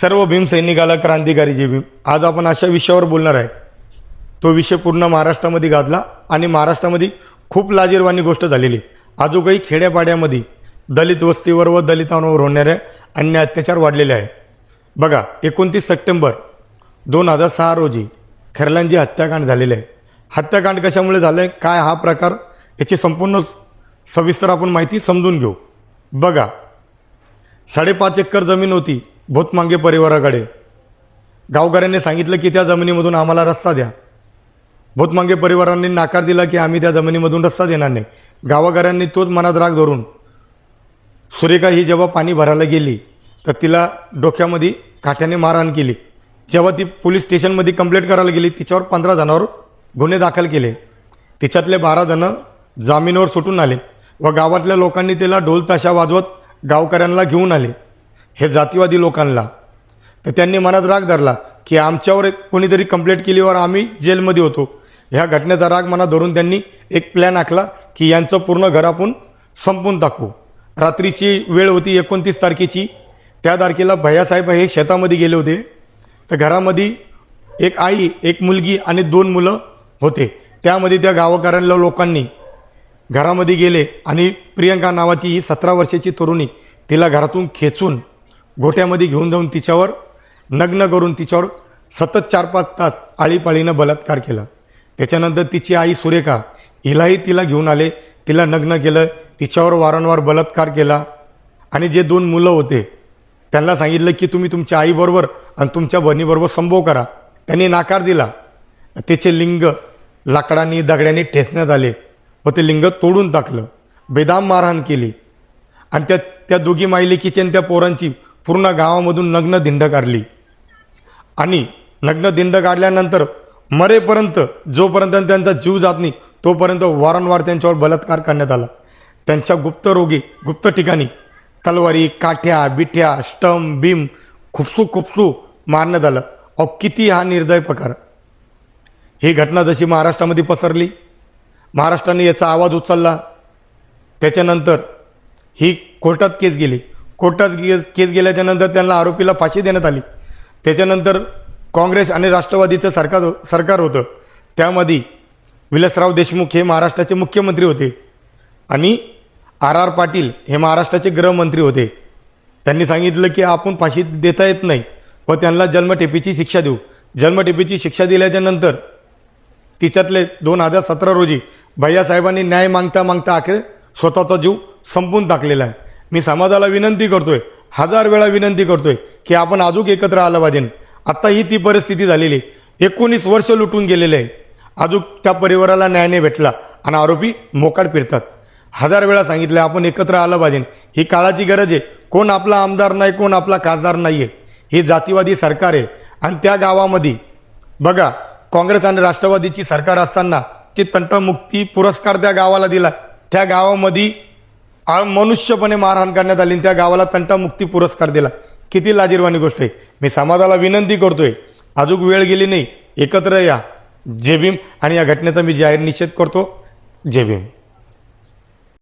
सर्व भीमसैनिकाला क्रांतिकारी जय भीम. आज आपण अशा विषयावर बोलणार आहे. तो विषय पूर्ण महाराष्ट्रामध्ये गाजला आणि महाराष्ट्रामध्ये खूप लाजीरवाणी गोष्ट झालेली. आजोगाई खेड्यापाड्यामध्ये दलित वस्तीवर व दलितांवर होणाऱ्या अन्य अत्याचार वाढलेले आहे. बघा एकोणतीस सप्टेंबर दोन हजार सहा रोजी खरलांची हत्याकांड झालेले आहे. हत्याकांड कशामुळे झालं आहे काय हा प्रकार? याची संपूर्ण सविस्तर आपण माहिती समजून घेऊ. बघा साडेपाच एकर जमीन होती. भोतमांगे परिवाराकडे. गावकऱ्यांनी सांगितलं की त्या जमिनीमधून आम्हाला रस्ता द्या. भोतमांगे परिवारांनी नाकार दिला की आम्ही त्या जमिनीमधून रस्ता देणार नाही. गावकऱ्यांनी तोच मनात राग धरून सुरेखा ही जेव्हा पाणी भरायला गेली तर तिला डोक्यामध्ये काठ्याने मारहाण केली. जेव्हा ती पोलीस स्टेशनमध्ये कंप्लेंट करायला गेली तिच्यावर पंधरा जणांवर गुन्हे दाखल केले. तिच्यातले बारा जणं जामीनवर सुटून आले व गावातल्या लोकांनी तिला ढोल ताशा वाजवत गावकऱ्यांना घेऊन आले. हे जातीवादी लोकांना. तर त्यांनी मनात राग धरला की आमच्यावर कोणीतरी कंप्लेंट केलीवर आम्ही जेलमध्ये होतो. ह्या घटनेचा राग मनात धरून त्यांनी एक प्लॅन आखला की यांचं पूर्ण घर आपण संपून टाकू. रात्रीची वेळ होती एकोणतीस तारखेची. त्या तारखेला भैयासाहेब हे शेतामध्ये गेले होते. तर घरामध्ये एक आई एक मुलगी आणि दोन मुलं होते. त्यामध्ये त्या गावकऱ्यांना लोकांनी घरामध्ये गेले आणि प्रियंका नावाची ही सतरा वर्षाची तरुणी तिला घरातून खेचून गोट्यामध्ये घेऊन जाऊन तिच्यावर नग्न करून तिच्यावर सतत चार पाच तास आळीपाळीनं बलात्कार केला. त्याच्यानंतर तिची आई सुरेखा हिलाही तिला घेऊन आले. तिला नग्न केलं तिच्यावर वारंवार बलात्कार केला. आणि जे दोन मुलं होते त्यांना सांगितलं की तुम्ही तुमच्या आईबरोबर आणि तुमच्या बहिणीबरोबर संभव करा. त्यांनी नाकार दिला. त्याचे लिंग लाकडांनी दगड्यांनी ठेचण्यात आले व ते लिंग तोडून टाकलं. बेदाम मारहाण केली. आणि त्या त्या दोघी मायलेकीची आणि त्या पोरांची पूर्ण गावामधून नग्न धिंड काढली. आणि नग्न धिंड काढल्यानंतर मरेपर्यंत जोपर्यंत त्यांचा जीव जात नाही तोपर्यंत वारंवार त्यांच्यावर बलात्कार करण्यात आला. त्यांच्या गुप्त रोगी गुप्त ठिकाणी तलवारी काठ्या बिठ्या स्टम बीम खुपसू खुपसू मारण्यात आलं. अहो किती हा निर्दय प्रकार. ही घटना जशी महाराष्ट्रामध्ये पसरली महाराष्ट्राने याचा आवाज उचलला त्याच्यानंतर ही कोर्टात केस गेली. कोर्टात केस केस गेल्याच्यानंतर त्यांना आरोपीला फाशी देण्यात आली. त्याच्यानंतर काँग्रेस आणि राष्ट्रवादीचं सरकार हो- सरकार होतं. त्यामध्ये विलासराव देशमुख हे महाराष्ट्राचे मुख्यमंत्री होते. आणि आर आर पाटील हे महाराष्ट्राचे गृहमंत्री होते. त्यांनी सांगितलं की आपण फाशी देता येत नाही व त्यांना जन्मठेपीची शिक्षा देऊ. जन्मठेपीची शिक्षा दिल्याच्यानंतर तिच्यातले दोन हजार सतरा रोजी भैयासाहेबांनी न्याय मागता मागता अखेर स्वतःचा जीव संपून टाकलेला आहे. मी समाजाला विनंती करतोय हजार वेळा विनंती करतोय की आपण अजून एकत्र आलं पाहिजे. आत्ता ही ती परिस्थिती झालेली एकोणीस वर्ष लुटून गेलेले आहे. अजून त्या परिवाराला न्याय नाही भेटला आणि आरोपी मोकाट फिरतात. हजार वेळा सांगितलं आपण एकत्र आलं पाहिजे. ही काळाची गरज आहे. कोण आपला आमदार नाही कोण आपला खासदार नाही आहे ही जातीवादी सरकार आहे. आणि त्या गावामध्ये बघा काँग्रेस आणि राष्ट्रवादीची सरकार असताना ते तंटमुक्ती पुरस्कार त्या गावाला दिला. त्या गावामध्ये मनुष्यपणे मारहाण करण्यात आली त्या गावाला तंटमुक्ती पुरस्कार दिला. किती लाजीरवाणी गोष्ट आहे. मी समाजाला विनंती करतोय. अजून वेळ गेली नाही. एकत्र या. जय भीम. आणि या घटनेचा मी जाहीर निषेध करतो. जय भीम.